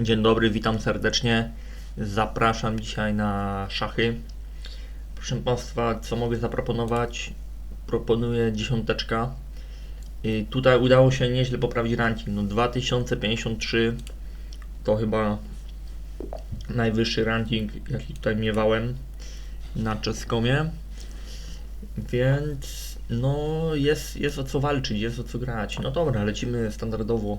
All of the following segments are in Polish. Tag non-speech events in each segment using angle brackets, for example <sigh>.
Dzień dobry, witam serdecznie. Zapraszam dzisiaj na szachy. Proszę Państwa, co mogę zaproponować? Proponuję dziesiąteczka. I tutaj udało się nieźle poprawić ranking. No 2053 to chyba najwyższy ranking, jaki tutaj miewałem na czeskomie. Więc no jest, jest o co walczyć, jest o co grać. No dobra, lecimy standardowo.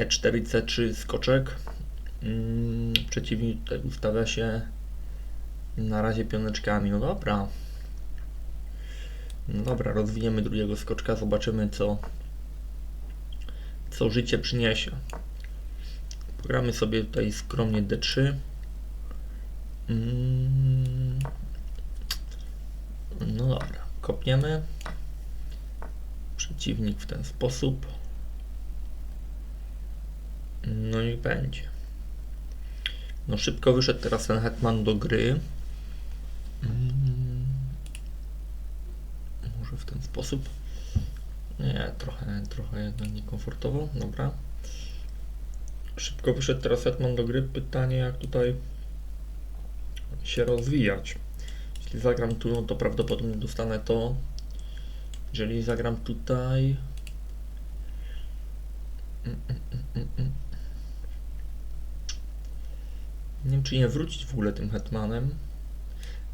E4, C3 skoczek. Mm, Przeciwnik tutaj ustawia się na razie pioneczkami. No dobra. No dobra, rozwiniemy drugiego skoczka, zobaczymy co co życie przyniesie. Pogramy sobie tutaj skromnie D3. Mm. No dobra, kopniemy. Przeciwnik w ten sposób. No i będzie. No szybko wyszedł teraz ten hetman do gry. Mm. Może w ten sposób. Nie, trochę, trochę jednak niekomfortowo. Dobra. Szybko wyszedł teraz hetman do gry. Pytanie jak tutaj się rozwijać. Jeśli zagram tu, no to prawdopodobnie dostanę to. Jeżeli zagram tutaj. Mm, mm. Nie wiem, czy nie wrócić w ogóle tym hetmanem.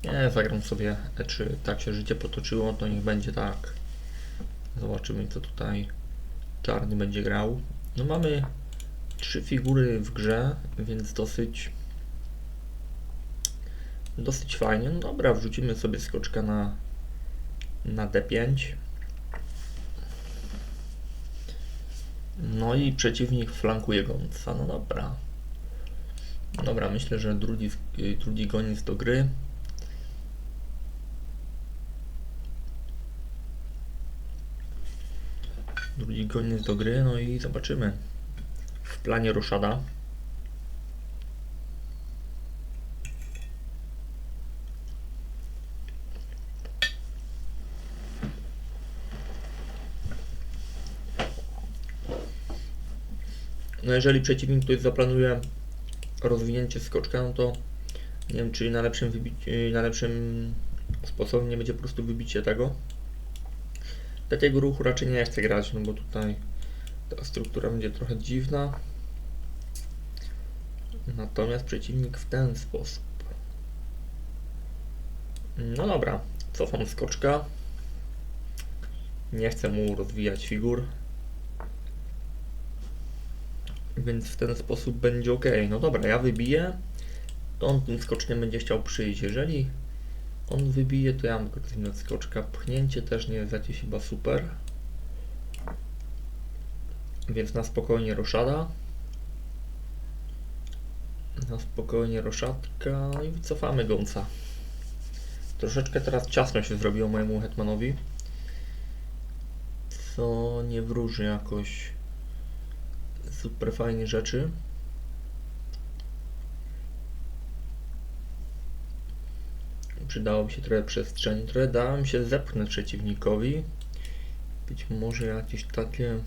Nie, zagram sobie E3. Tak się życie potoczyło, to niech będzie tak. Zobaczymy, co tutaj czarny będzie grał. No mamy trzy figury w grze, więc dosyć dosyć fajnie. No dobra, wrzucimy sobie skoczka na, na D5. No i przeciwnik flankuje gąca. No dobra. Dobra, myślę, że drugi, y, drugi goniec do gry. Drugi goniec do gry, no i zobaczymy. W planie Roszada. No jeżeli przeciwnik tutaj zaplanuje rozwinięcie skoczka, no to nie wiem, czy na lepszym, wybici- na lepszym sposobem nie będzie po prostu wybicie tego. Takiego ruchu raczej nie chcę grać, no bo tutaj ta struktura będzie trochę dziwna. Natomiast przeciwnik w ten sposób. No dobra, cofam skoczka. Nie chcę mu rozwijać figur. Więc w ten sposób będzie ok. No dobra, ja wybiję. On tym skoczkiem będzie chciał przyjść. Jeżeli on wybije, to ja mam agresywne skoczka. Pchnięcie też nie jest jakieś chyba super. Więc na spokojnie roszada. Na spokojnie roszatka i wycofamy gąca. Troszeczkę teraz ciasno się zrobiło mojemu hetmanowi. Co nie wróży jakoś super fajnie rzeczy. Przydałoby się trochę przestrzeni, trochę dałem się zepchnąć przeciwnikowi. Być może jakieś takie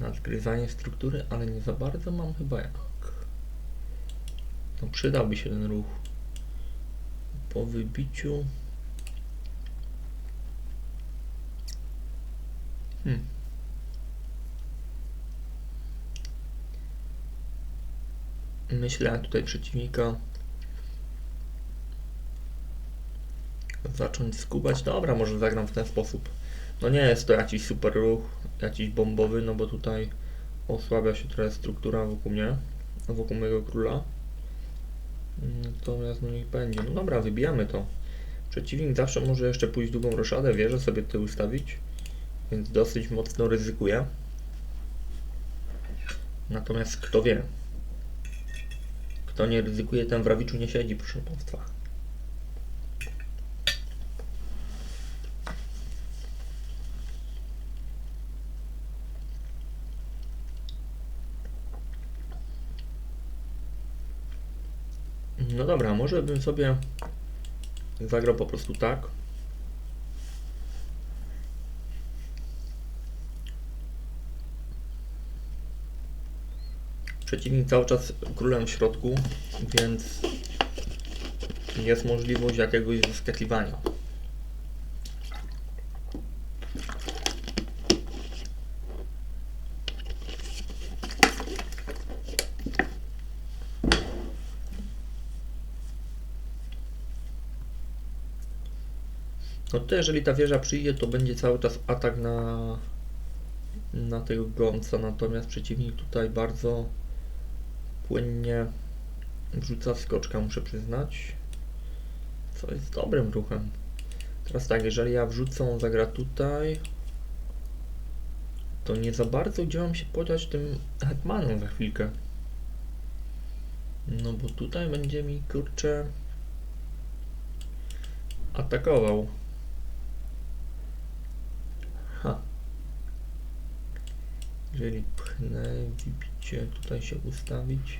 nadgryzanie struktury, ale nie za bardzo mam chyba jak. No przydałby się ten ruch. Po wybiciu. Hmm. Myślę tutaj przeciwnika zacząć skubać. Dobra, może zagram w ten sposób. No nie jest to jakiś super ruch, jakiś bombowy, no bo tutaj osłabia się trochę struktura wokół mnie, wokół mojego króla. Natomiast no niech będzie. No dobra, wybijamy to. Przeciwnik zawsze może jeszcze pójść długą roszadę, wieżę sobie ty ustawić, więc dosyć mocno ryzykuje. Natomiast kto wie, kto nie ryzykuje, ten w rawiczu nie siedzi, proszę Państwa. No dobra, może bym sobie zagrał po prostu tak. Przeciwnik cały czas królem w środku, więc jest możliwość jakiegoś zaskakiwania. No to jeżeli ta wieża przyjdzie, to będzie cały czas atak na, na tego gąca, natomiast przeciwnik tutaj bardzo płynnie wrzuca skoczka, muszę przyznać, co jest dobrym ruchem. Teraz tak, jeżeli ja wrzucę, zagra tutaj, to nie za bardzo gdzie mam się podać tym hetmanem za chwilkę. No bo tutaj będzie mi kurczę atakował. Ha. Jeżeli pchnę, wybicie, tutaj się ustawić.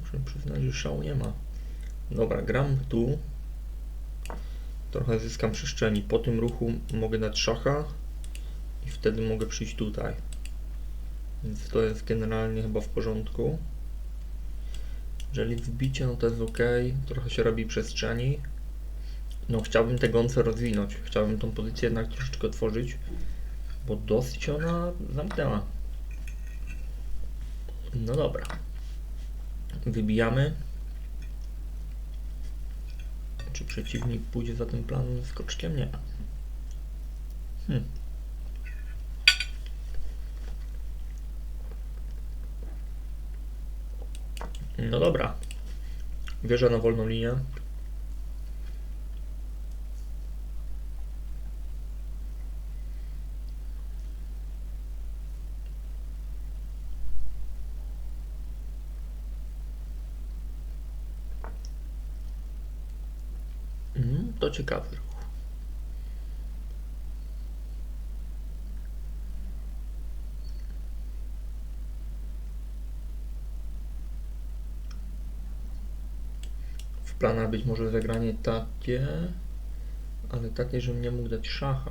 Muszę przyznać, że szału nie ma. Dobra, gram tu. Trochę zyskam przestrzeni. Po tym ruchu mogę dać szacha i wtedy mogę przyjść tutaj. Więc to jest generalnie chyba w porządku. Jeżeli wbicie, no to jest ok. Trochę się robi przestrzeni. No chciałbym te gące rozwinąć. Chciałbym tą pozycję jednak troszeczkę otworzyć, bo dosyć ona zamknęła. No dobra. Wybijamy. Czy przeciwnik pójdzie za tym planem skoczkiem? Nie. Hmm. No dobra. Wierzę na wolną linię. Mm, to ciekawy planach być może zagranie takie, ale takie, żebym nie mógł dać szacha.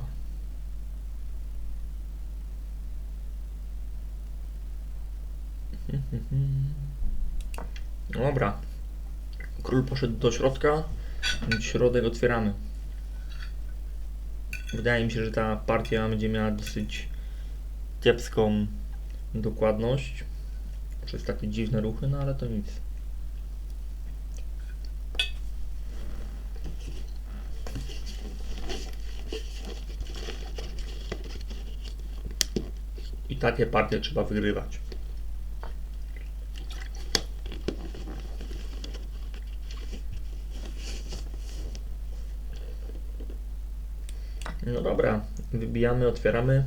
<laughs> Dobra. Król poszedł do środka, środek otwieramy. Wydaje mi się, że ta partia będzie miała dosyć kiepską dokładność przez takie dziwne ruchy, no ale to nic. Takie partie trzeba wygrywać. No dobra, wybijamy, otwieramy.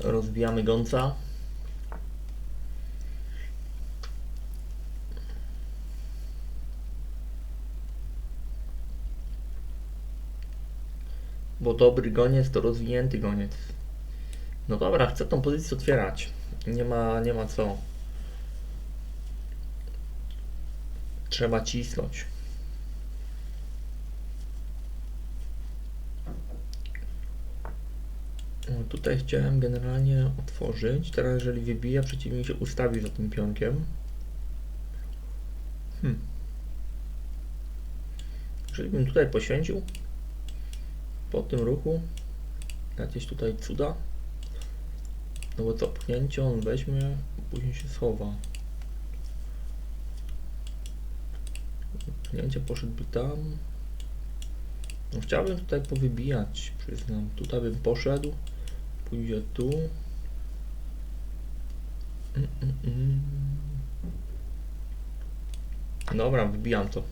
Rozbijamy gąca. Bo dobry goniec to rozwinięty goniec. No dobra, chcę tą pozycję otwierać. Nie ma, nie ma co. Trzeba cisnąć. Tutaj chciałem generalnie otworzyć. Teraz jeżeli wybija, przeciwnik się ustawi za tym pionkiem. Hmm. Jeżeli bym tutaj poświęcił po tym ruchu jakieś tutaj cuda, no bo co, pchnięcie on weźmie, później się schowa. Pchnięcie poszedłby tam. No chciałbym tutaj powybijać, przyznam. Tutaj bym poszedł. Pójdzie tu. Mm, mm, mm. Dobra, wybijam to.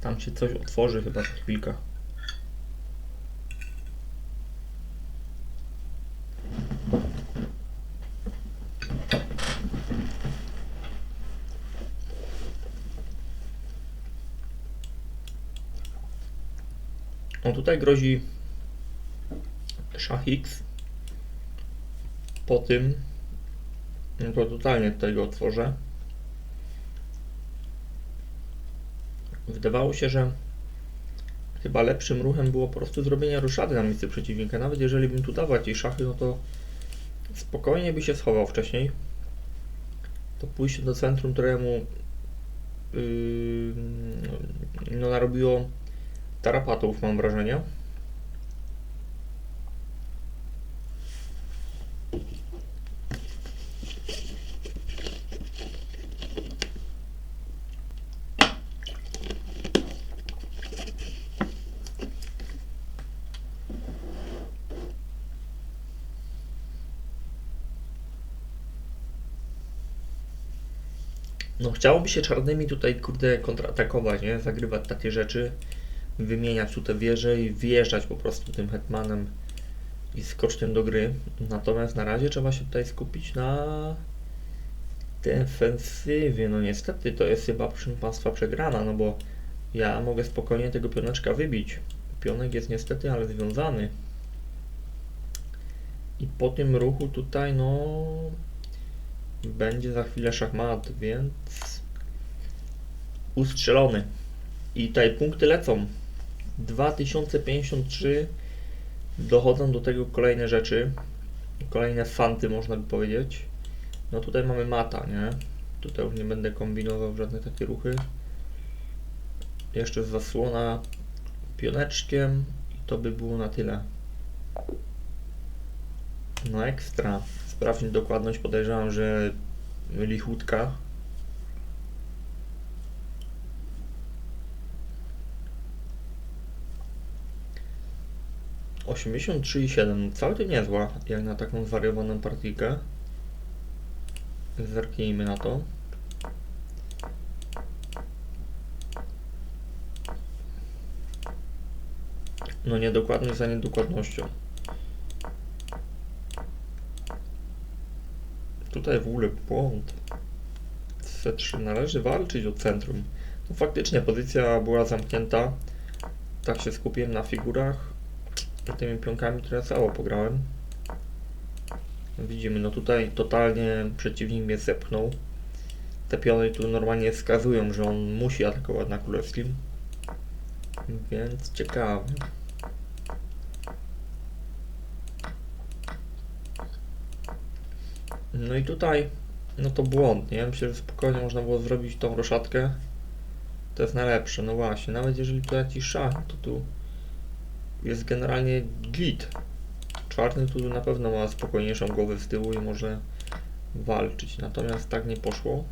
Tam się coś otworzy chyba za chwilkę. O, tutaj grozi szach X. Po tym No to totalnie tutaj go otworzę. Wydawało się, że chyba lepszym ruchem było po prostu zrobienie roszady na miejsce przeciwnika. Nawet jeżeli bym tu dawał jakieś szachy, no to spokojnie by się schował wcześniej. To pójście do centrum, któremu yy, no narobiło tarapatów, mam wrażenie. No chciałoby się czarnymi tutaj, kurde, kontratakować, nie? Zagrywać takie rzeczy, wymieniać tu te wieże i wjeżdżać po prostu tym hetmanem i skoczkiem do gry. Natomiast na razie trzeba się tutaj skupić na defensywie. No niestety to jest chyba proszę Państwa przegrana, no bo ja mogę spokojnie tego pioneczka wybić. Pionek jest niestety, ale związany. I po tym ruchu tutaj, no będzie za chwilę szachmat, więc ustrzelony. I tutaj punkty lecą. 2053 dochodzą do tego kolejne rzeczy. Kolejne fanty można by powiedzieć. No tutaj mamy mata, nie? Tutaj już nie będę kombinował żadne takie ruchy. Jeszcze zasłona pioneczkiem i to by było na tyle. No ekstra. Sprawdźmy dokładność, podejrzewam, że lichutka. Osiemdziesiąt trzy i siedem, całkiem niezła, jak na taką zwariowaną partyjkę. Zerknijmy na to. No niedokładność za niedokładnością. Tutaj w ogóle błąd. C3 należy walczyć o centrum. No faktycznie pozycja była zamknięta. Tak się skupiłem na figurach. Tymi pionkami, które cało pograłem. Widzimy, no tutaj totalnie przeciwnik mnie zepchnął. Te piony tu normalnie wskazują, że on musi atakować na królewskim. Więc ciekawe. No i tutaj, no to błąd, nie? Myślę, że spokojnie można było zrobić tą roszadkę. To jest najlepsze, no właśnie. Nawet jeżeli tu jakiś szach, to tu jest generalnie git. Czarny tu na pewno ma spokojniejszą głowę z tyłu i może walczyć. Natomiast tak nie poszło.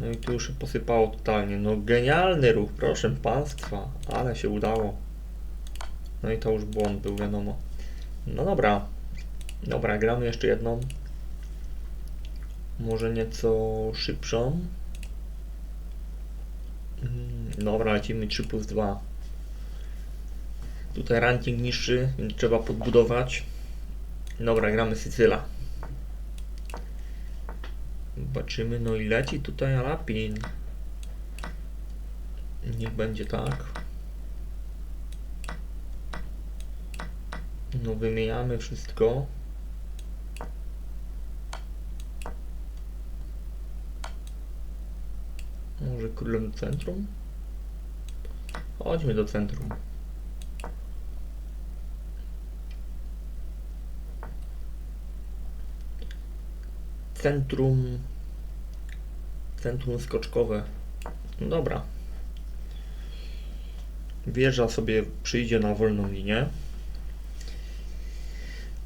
No i tu już się posypało totalnie. No genialny ruch, proszę państwa, ale się udało. No i to już błąd był, wiadomo. No dobra. Dobra, gramy jeszcze jedną. Może nieco szybszą. Mm, Dobra, lecimy 3 plus 2. Tutaj ranking niższy, więc trzeba podbudować. Dobra, gramy Sycyla. Zobaczymy, no i leci tutaj Alapin. Niech będzie tak. No wymieniamy wszystko. Może królem centrum? Chodźmy do centrum. Centrum. Centrum skoczkowe. No dobra. Wieża sobie przyjdzie na wolną linię.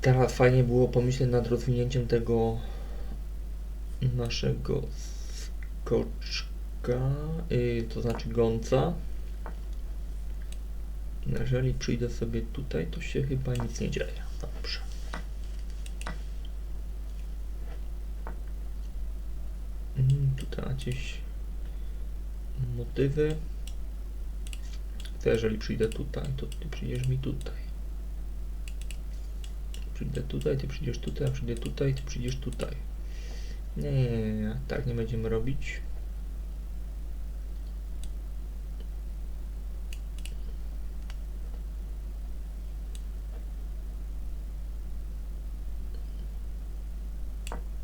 Teraz fajnie było pomyśleć nad rozwinięciem tego naszego skoczka, yy, to znaczy gąca. Jeżeli przyjdę sobie tutaj, to się chyba nic nie dzieje. Dobrze. Mm, Tutaj jakieś motywy. To jeżeli przyjdę tutaj, to ty przyjdziesz mi tutaj. Przyjdę tutaj, ty przyjdziesz tutaj, a przyjdę tutaj, ty przyjdziesz tutaj. Nie, nie, nie, nie, tak nie będziemy robić.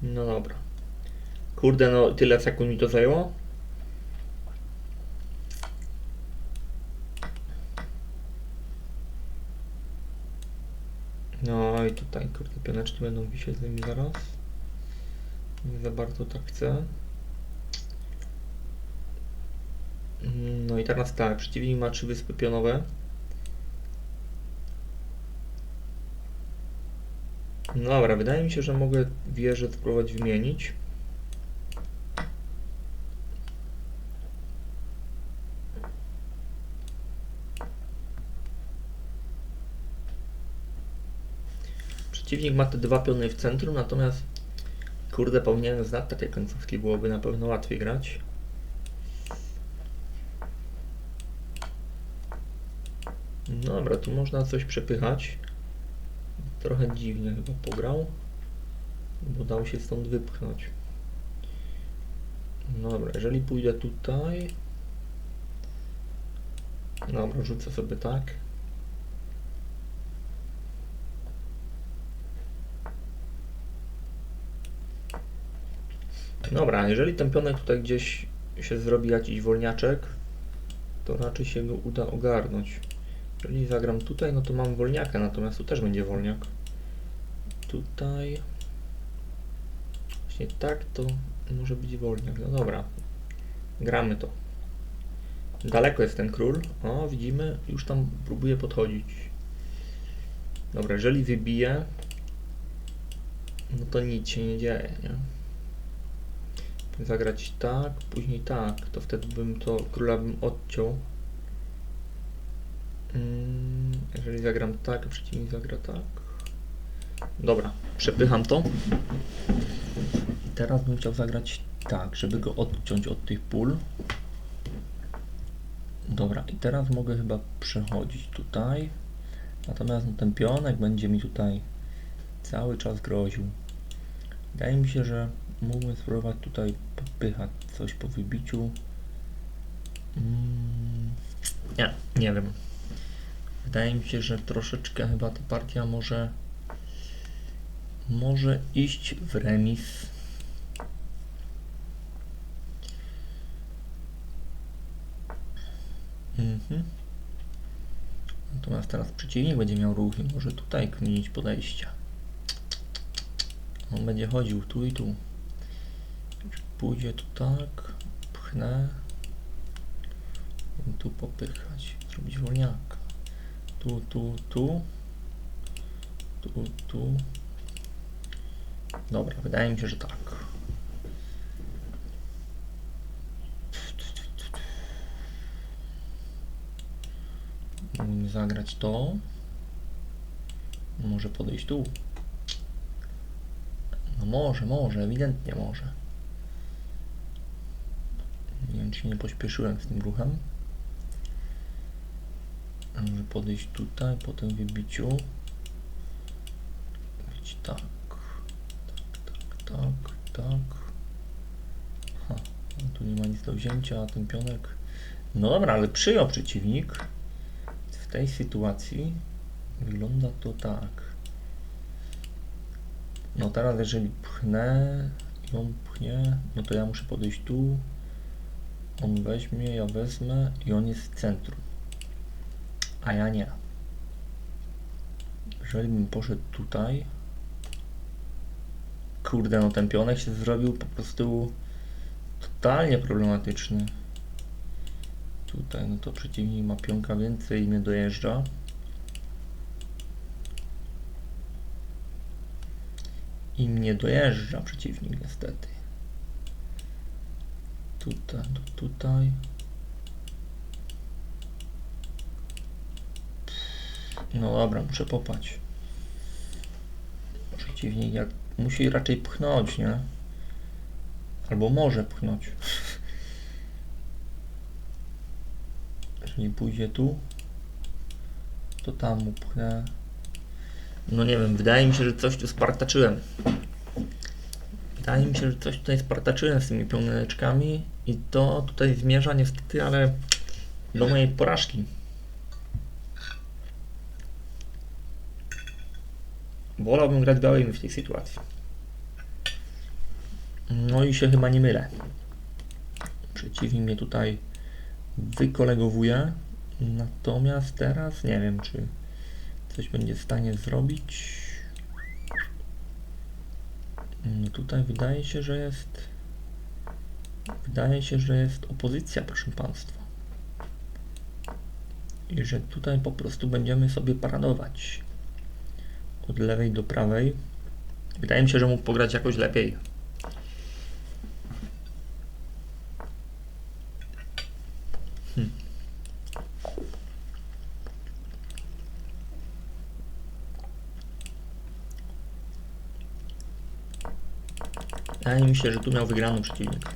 No dobra. Kurde, no tyle sekund mi to zajęło. No i tutaj, kurde, pioneczki będą wisieć z nimi zaraz. Nie za bardzo tak chcę. No i teraz tak, przeciwnik ma trzy wyspy pionowe. No Dobra, wydaje mi się, że mogę wieżę spróbować wymienić. Przeciwnik ma te dwa piony w centrum, natomiast kurde, powinienem znać takie końcówki, byłoby na pewno łatwiej grać. No dobra, tu można coś przepychać. Trochę dziwnie chyba pograł, bo dał się stąd wypchnąć. Dobra, jeżeli pójdę tutaj... Dobra, rzucę sobie tak. Dobra, jeżeli ten pionek tutaj gdzieś się zrobi jakiś wolniaczek, to raczej się go uda ogarnąć. Jeżeli zagram tutaj, no to mam wolniaka, natomiast tu też będzie wolniak. Tutaj... Właśnie tak to może być wolniak. No dobra. Gramy to. Daleko jest ten król. O, widzimy, już tam próbuje podchodzić. Dobra, jeżeli wybije, no to nic się nie dzieje, nie? Zagrać tak, później tak, to wtedy bym to króla bym odciął. Mm, Jeżeli zagram tak, przeciwnik zagra tak. Dobra, przepycham to. I teraz bym chciał zagrać tak, żeby go odciąć od tych pól. Dobra, i teraz mogę chyba przechodzić tutaj. Natomiast no, ten pionek będzie mi tutaj cały czas groził. Wydaje mi się, że mógłbym spróbować tutaj popychać coś po wybiciu. Mm, nie, nie wiem. Wydaje mi się, że troszeczkę chyba ta partia może może iść w remis. Mhm. Natomiast teraz przeciwnik będzie miał ruch i może tutaj kminić podejścia. On będzie chodził tu i tu. Pójdzie tu tak, pchnę. I tu popychać, zrobić wolniaka. Tu, tu, tu. Tu, tu. Dobra, wydaje mi się, że tak. Mógłbym zagrać to. Może podejść tu. No może, może, ewidentnie może. Nie wiem, czy nie pośpieszyłem z tym ruchem. Może podejść tutaj, po tym wybiciu. Być tak. Tak, tak, tak, tak. Ha, no tu nie ma nic do wzięcia, a ten pionek... No dobra, ale przyjął przeciwnik. W tej sytuacji wygląda to tak. No teraz jeżeli pchnę i on pchnie, no to ja muszę podejść tu. On weźmie, ja wezmę i on jest w centrum. A ja nie. Jeżeli bym poszedł tutaj. Kurde, no ten pionek się zrobił po prostu totalnie problematyczny. Tutaj, no to przeciwnik ma pionka więcej i mnie dojeżdża. I mnie dojeżdża przeciwnik niestety. Tutaj, tu- tutaj. No dobra, muszę popać. Przeciwnik jak musi raczej pchnąć, nie? Albo może pchnąć. <laughs> Jeżeli pójdzie tu, to tam mu pchnę. No nie wiem, wydaje mi się, że coś tu spartaczyłem. Wydaje mi się, że coś tutaj spartaczyłem z tymi pioneczkami i to tutaj zmierza niestety, ale do mojej porażki. Wolałbym grać białymi w tej sytuacji. No i się chyba nie mylę. Przeciwnik mnie tutaj wykolegowuje. Natomiast teraz nie wiem, czy coś będzie w stanie zrobić. No tutaj wydaje się, że jest. Wydaje się, że jest opozycja, proszę Państwa. I że tutaj po prostu będziemy sobie paradować od lewej do prawej. Wydaje mi się, że mógł pograć jakoś lepiej. Hmm. Wydaje mi się, że tu miał wygraną przeciwnik.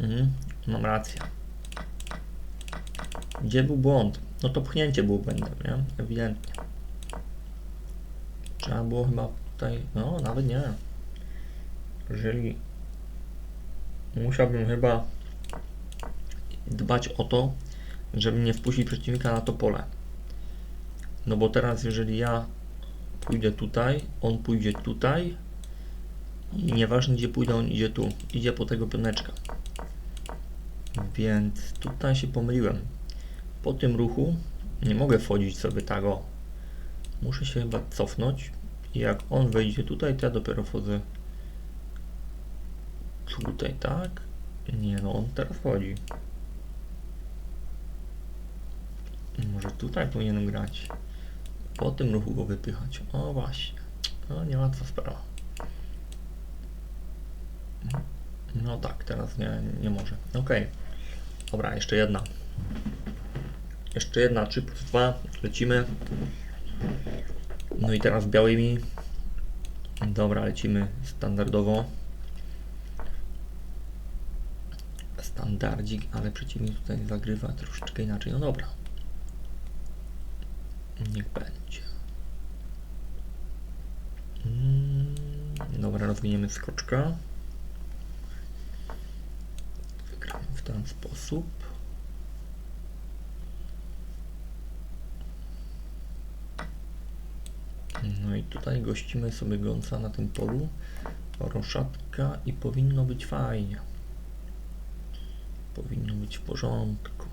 Mhm, mam rację. Gdzie był błąd? No to pchnięcie było błędem, nie? Ewidentnie. Trzeba było chyba tutaj, no nawet nie. Jeżeli musiałbym chyba dbać o to, żeby nie wpuścić przeciwnika na to pole. No bo teraz jeżeli ja pójdę tutaj, on pójdzie tutaj i nieważne gdzie pójdę, on idzie tu. Idzie po tego pioneczka. Więc tutaj się pomyliłem. Po tym ruchu nie mogę wchodzić sobie tak o. Muszę się chyba cofnąć i jak on wejdzie tutaj, to ja dopiero wchodzę tutaj, tak? Nie no, on teraz wchodzi. Może tutaj powinienem grać. Po tym ruchu go wypychać. O właśnie. No nie łatwa sprawa. No tak, teraz nie, nie może. Okej. Dobra, jeszcze jedna. Jeszcze jedna, 3 plus 2. Lecimy. No i teraz białymi. Dobra, lecimy standardowo. Standardzik, ale przeciwnik tutaj zagrywa troszeczkę inaczej. No dobra. Niech będzie. Mm, Dobra, rozwiniemy skoczka. Wygramy w ten sposób. I tutaj gościmy sobie gąsa na tym polu. Roszatka i powinno być fajnie. Powinno być w porządku.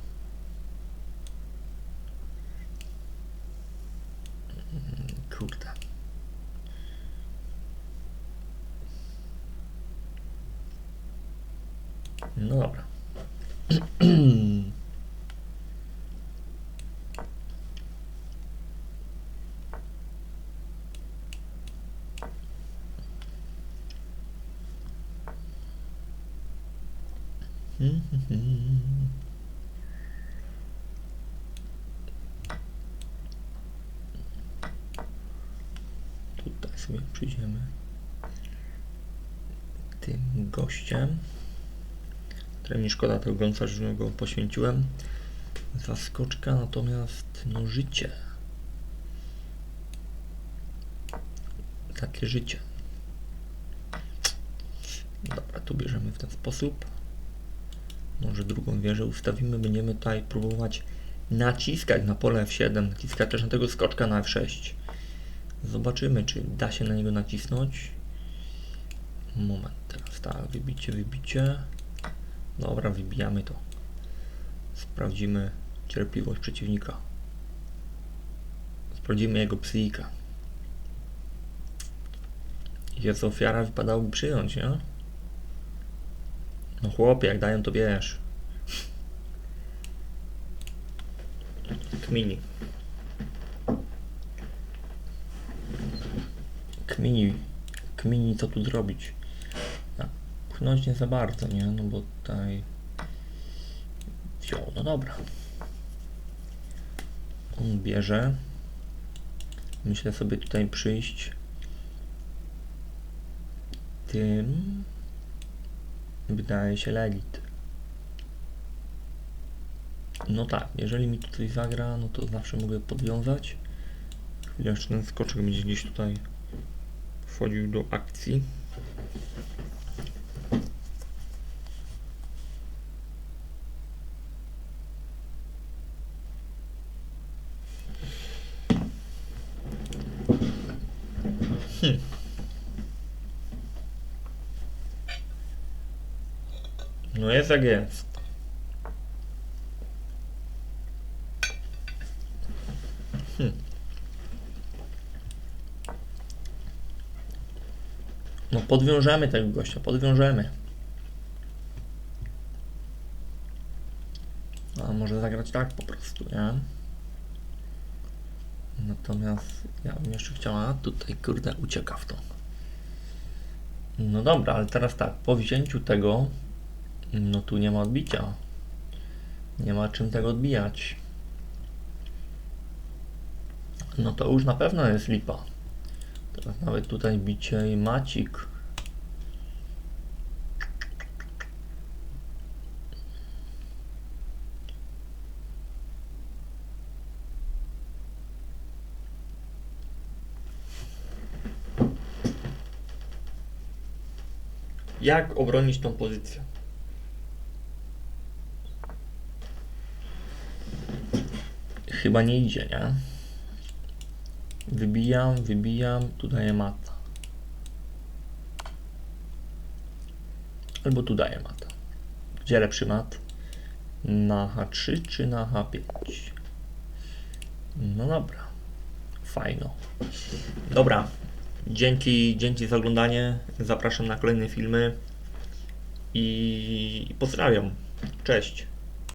Mm, Kurde. No dobra. <clears throat> Tutaj sobie przyjdziemy tym gościem. Mi szkoda tego gąsa, że go poświęciłem. Zaskoczka, natomiast no życie. Takie życie. Dobra, tu bierzemy w ten sposób. Może drugą wieżę ustawimy. Będziemy tutaj próbować naciskać na pole F7, naciskać też na tego skoczka na F6. Zobaczymy, czy da się na niego nacisnąć. Moment, teraz tak, wybicie, wybicie. Dobra, wybijamy to. Sprawdzimy cierpliwość przeciwnika. Sprawdzimy jego psychika. Jest ofiara, wypadałoby przyjąć, nie? No chłopie, jak dają to wiesz. Kmini. Kmini. Kmini co tu zrobić. Pchnąć nie za bardzo, nie? No bo tutaj wziął, no dobra. On bierze. Myślę sobie tutaj przyjść tym wydaje się legit. No tak, jeżeli mi tutaj zagra, no to zawsze mogę podwiązać. Chwilę jeszcze ten skoczek będzie gdzieś tutaj wchodził do akcji. Hmm. No jest jak jest. Hm. No podwiążemy tego gościa, podwiążemy. A może zagrać tak po prostu, nie? Natomiast ja bym jeszcze chciała tutaj, kurde, ucieka w to. No dobra, ale teraz tak, po wzięciu tego, no tu nie ma odbicia. Nie ma czym tego odbijać. No to już na pewno jest lipa. Teraz nawet tutaj bicie i macik. Jak obronić tą pozycję? Chyba nie idzie, nie? Wybijam, wybijam, tu daję mata. Albo tu daję mata. Gdzie lepszy mat? Na H3 czy na H5? No dobra. Fajno. Dobra. Dzięki, dzięki za oglądanie. Zapraszam na kolejne filmy. I pozdrawiam. Cześć.